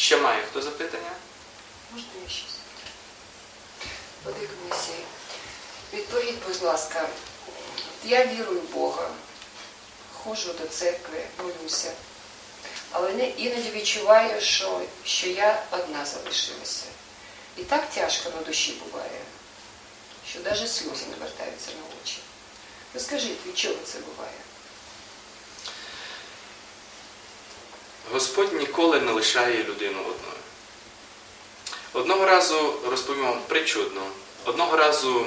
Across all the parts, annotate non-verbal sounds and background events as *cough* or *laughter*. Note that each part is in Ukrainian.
Ще має хто запитання? Можна я щось? Подивимося. Відповідь, будь ласка, я вірую в Бога, ходжу до церкви, молюся, але іноді відчуваю, що, що я одна залишилася. І так тяжко на душі буває, що навіть сльози не вертаються на очі. Ви скажіть, від чого це буває? Господь ніколи не лишає людину одною. Одного разу розповім вам притчу одну. Одного разу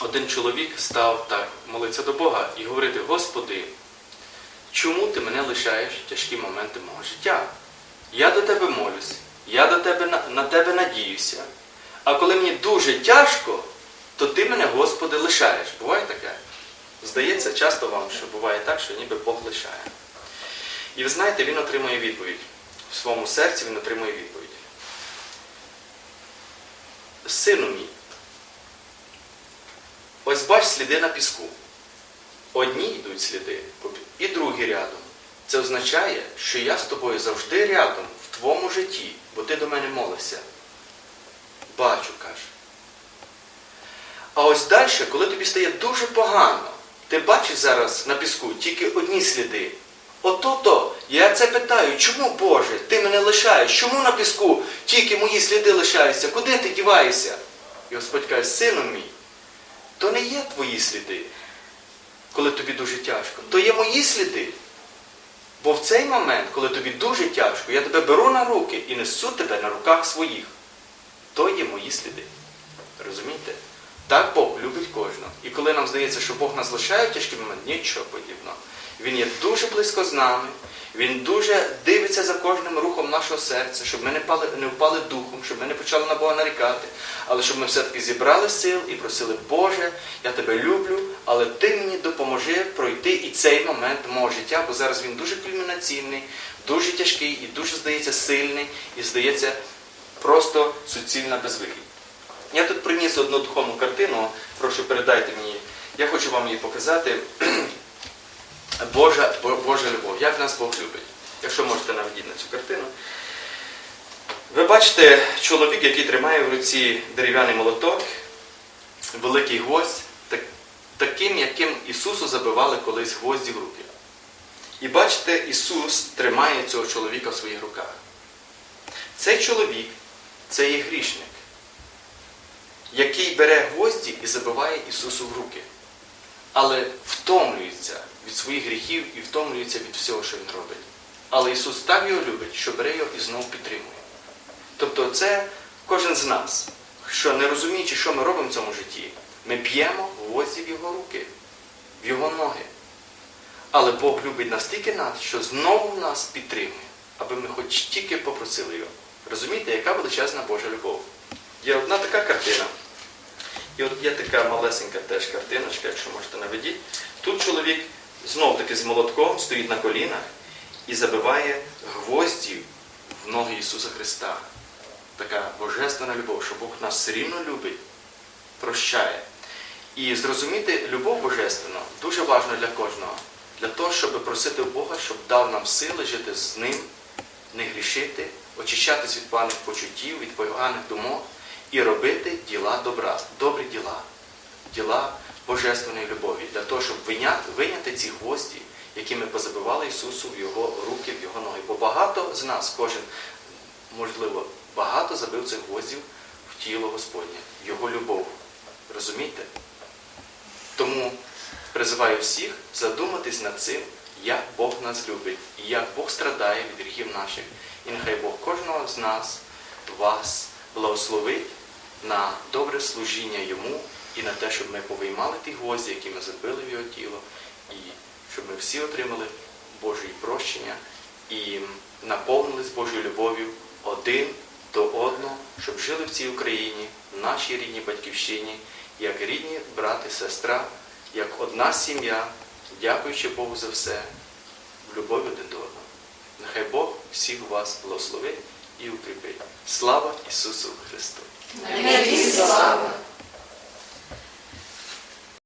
один чоловік став так молитися до Бога і говорити: Господи, чому ти мене лишаєш в тяжкі моменти мого життя? Я до тебе молюсь, я до тебе, на тебе надіюся. А коли мені дуже тяжко, то ти мене, Господи, лишаєш. Буває таке? Здається, часто вам, що буває так, що ніби Бог лишає. І ви знаєте, він отримує відповідь. В своєму серці він отримує відповідь. Сину мій, ось бач сліди на піску. Одні йдуть сліди, і другі рядом. Це означає, що я з тобою завжди рядом в твоєму житті, бо ти до мене молився. Бачу, каже. А ось далі, коли тобі стає дуже погано, ти бачиш зараз на піску тільки одні сліди. Ото-то, я це питаю, чому Боже, ти мене лишаєш? Чому на піску тільки мої сліди лишаються? Куди ти діваєшся? І Господь каже, сину мій, то не є твої сліди, коли тобі дуже тяжко, то є мої сліди. Бо в цей момент, коли тобі дуже тяжко, я тебе беру на руки і несу тебе на руках своїх. То є мої сліди. Так Бог любить кожного. І коли нам здається, що Бог нас лишає в тяжкий момент, нічого подібного. Він є дуже близько з нами, він дуже дивиться за кожним рухом нашого серця, щоб ми не впали, не впали духом, щоб ми не почали на Бога нарікати, але щоб ми все-таки зібрали сил і просили, Боже, я тебе люблю, але ти мені допоможи пройти і цей момент мого життя, бо зараз він дуже кульмінаційний, дуже тяжкий і дуже, здається, сильний, і здається, просто суцільна безвихідь. Я тут приніс одну духовну картину, прошу передайте мені. Я хочу вам її показати. *clears throat* Божа, Божа любов, як нас Бог любить. Якщо можете наведіть на цю картину. Ви бачите чоловік, який тримає в руці дерев'яний молоток, великий гвоздь, так, таким, яким Ісусу забивали колись гвозді в руки. І бачите, Ісус тримає цього чоловіка в своїх руках. Цей чоловік це є грішник, який бере гвозді і забиває Ісусу в руки але втомлюється від своїх гріхів і втомлюється від всього, що він робить. Але Ісус так його любить, що бере його і знову підтримує. Тобто це кожен з нас, що не розуміючи, що ми робимо в цьому житті, ми б'ємо гвозді в його руки, в його ноги. Але Бог любить настільки нас, що знову нас підтримує, аби ми хоч тільки попросили його. Розумієте, яка величезна Божа любов? Є одна така картина. І от є така малесенька теж картиночка, якщо можете наведіть. Тут чоловік знов таки з молотком стоїть на колінах і забиває гвозді в ноги Ісуса Христа. Така божественна любов, що Бог нас все рівно любить, прощає. І зрозуміти любов божественну дуже важливо для кожного. Для того, щоб просити Бога, щоб дав нам сили жити з ним, не грішити, очищатись від поганих почуттів, від поганих думок і робити діла добра, добрі діла, діла божественної любові, для того, щоб виняти, виняти ці гвозді, які ми позабивали Ісусу в Його руки, в Його ноги. Бо багато з нас, кожен, можливо, багато забив цих гвоздів в тіло Господнє, в Його любов. Розумієте? Тому призиваю всіх задуматись над цим, як Бог нас любить і як Бог страдає від гріхів наших. І нехай Бог кожного з нас, вас, благословить на добре служіння йому і на те, щоб ми повиймали ті гвозді, які ми забили в його тіло, і щоб ми всі отримали Божої прощення і наповнились Божою любов'ю один до одного, щоб жили в цій Україні, в нашій рідній батьківщині, як рідні брат і сестра, як одна сім'я, дякуючи Богу за все, в любові один до одного. Нехай Бог всіх вас благословить і укріпить. Слава Ісусу Христу! Слава!